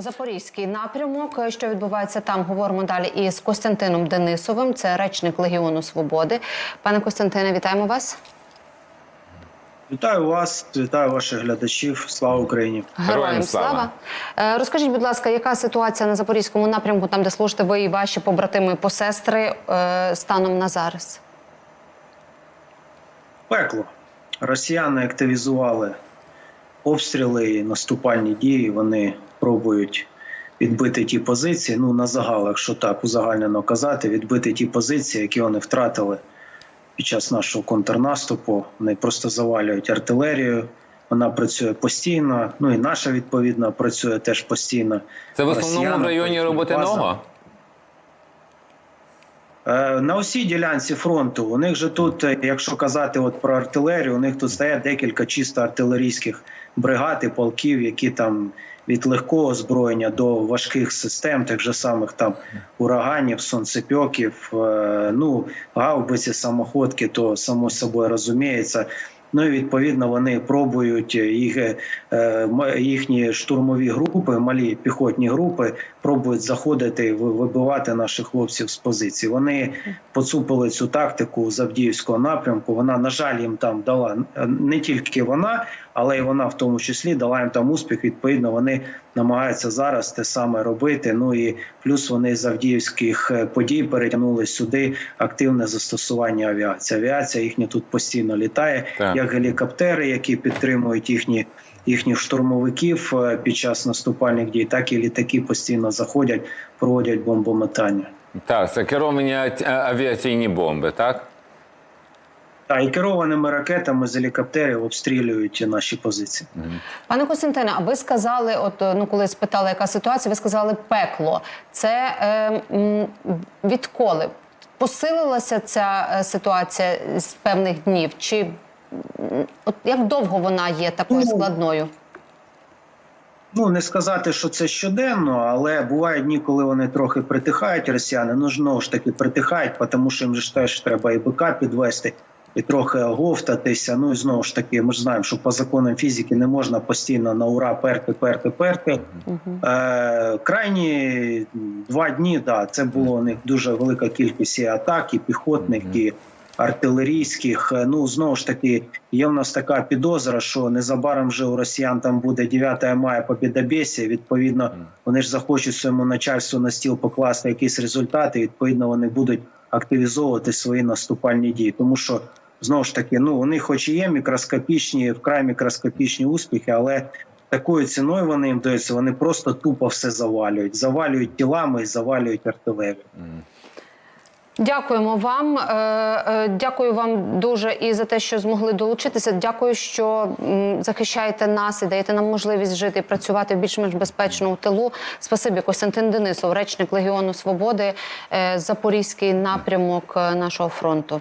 Запорізький напрямок, що відбувається там, говоримо далі із Костянтином Денисовим. Це речник Легіону Свободи. Пане Костянтине, вітаємо вас. Вітаю вас, вітаю ваших глядачів. Слава Україні! Героям слава. Е, Розкажіть, будь ласка, яка ситуація на запорізькому напрямку, там де служите ви і ваші побратими і посестри е, станом на зараз? Пекло. Росіяни активізували обстріли і наступальні дії. Вони пробують відбити ті позиції. Ну на загал, якщо так узагальнено казати, відбити ті позиції, які вони втратили під час нашого контрнаступу. Вони просто завалюють артилерію. Вона працює постійно. Ну і наша відповідно працює теж постійно. Це в основному Росіяни в районі роботи. Е, На усій ділянці фронту у них же тут, е, якщо казати от про артилерію, у них тут стоять декілька чисто артилерійських бригад і полків, які там від легкого озброєння до важких систем, тих же самих там ураганів, сонцепьоків, е, ну гаубиці, самоходки, то само собою розуміється. Ну і відповідно вони пробують їх, е, їхні штурмові групи, малі піхотні групи, пробують заходити вибивати наших хлопців з позицій. Вони поцупили цю тактику з Авдіївського напрямку. Вона, на жаль, їм там дала е, не тільки вона, але й вона в тому числі дала їм там успіх. Відповідно, вони намагаються зараз те саме робити. Ну і плюс вони з авдіївських е, подій перетягнули сюди активне застосування авіації. Авіація їхня тут постійно літає, Так. як гелікоптери, які підтримують їхні. Їхніх штурмовиків е, під час наступальних дій, так і літаки постійно заходять, проводять бомбометання. Так, це керовані авіаційні бомби, так? Та і керованими ракетами з гелікоптерів обстрілюють наші позиції. Пане Костянтине, а ви сказали, от е, ну коли спитали, яка ситуація, ви сказали пекло. Це е, відколи посилилася ця е, ситуація з певних днів? Чи от як довго вона є такою Ну, складною? Ну не сказати, що це щоденно, але бувають дні, коли вони трохи притихають, росіяни. Ну знову ж таки притихають, тому що їм ж теж треба і БК підвести, і трохи оговтатися. Ну і знову ж таки, ми ж знаємо, що по законам фізики не можна постійно на ура перти, перти, перти. Е, крайні два дні, да, це було у них дуже велика кількість і атак, і піхотних, і артилерійських. Е, Ну знову ж таки, є в нас така підозра, що незабаром вже у росіян там буде 9 мая по побідобєсія. Відповідно, вони ж захочуть своєму начальству на стіл покласти якісь результати. Відповідно, вони будуть активізовувати свої наступальні дії, тому що. Знову ж таки, ну вони, хоч і є мікроскопічні, вкрай мікроскопічні успіхи, але такою ціною вони їм даються. Вони просто тупо все завалюють, завалюють тілами і завалюють артилерію. Дякуємо вам. Е, е, Дякую вам дуже і за те, що змогли долучитися. Дякую, що захищаєте нас і даєте нам можливість жити і працювати в більш-менш безпечному тилу. Спасибі, Костянтин Денисов, речник Легіону Свободи, е, Запорізький напрямок нашого фронту.